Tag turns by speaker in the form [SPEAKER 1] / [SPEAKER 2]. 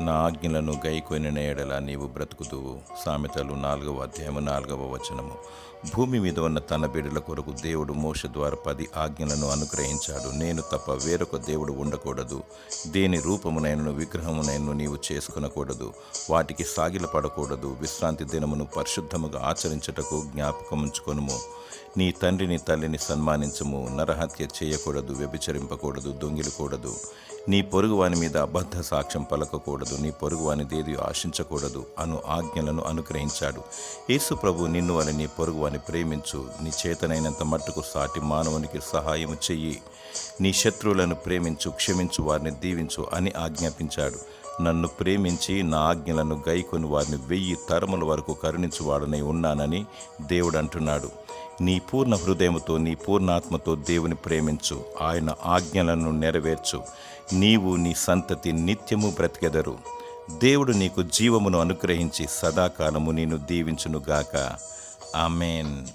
[SPEAKER 1] నా ఆజ్ఞలను గైకొనిన ఎడల నీవు బ్రతుకుదువు. సామెతలు నాలుగవ అధ్యాయము నాలుగవ వచనము. భూమి మీద ఉన్న తన బిడ్డల కొరకు దేవుడు మోష ద్వారా పది ఆజ్ఞలను అనుగ్రహించాడు. నేను తప్ప వేరొక దేవుడు ఉండకూడదు. దేని రూపమునైనను విగ్రహమునైనను నీవు చేసుకునకూడదు. వాటికి సాగిలపడకూడదు విశ్రాంతి దినమును పరిశుద్ధముగా ఆచరించుటకు జ్ఞాపకముంచుకొనుము. నీ తండ్రిని తల్లిని సన్మానించము. నరహత్య చేయకూడదు వ్యభిచరింపకూడదు దొంగిలకూడదు. నీ పొరుగువాని మీద అబద్ధ సాక్ష్యం పలకకూడదు నీ పొరుగువాని దేది ఆశించకూడదు అను ఆజ్ఞలను అనుగ్రహించాడు. యేసు ప్రభు నిన్ను వల్ల నీ పొరుగువాని ప్రేమించు నీ చేతనైనంత మట్టుకు సాటి మానవునికి సహాయం చెయ్యి. నీ శత్రువులను ప్రేమించు క్షమించు వారిని దీవించు అని ఆజ్ఞాపించాడు. నన్ను ప్రేమించి నా ఆజ్ఞలను గైకొని వారిని వెయ్యి తరముల వరకు కరుణించువాడనై ఉన్నానని దేవుడు అంటున్నాడు నీ పూర్ణ హృదయముతో నీ పూర్ణాత్మతో దేవుని ప్రేమించు. ఆయన ఆజ్ఞలను నెరవేర్చు. నీవు నీ సంతతి నిత్యము బ్రతికెదరు. దేవుడు నీకు జీవమును అనుగ్రహించి సదాకాలము నేను దీవించునుగాక. ఆమెన్.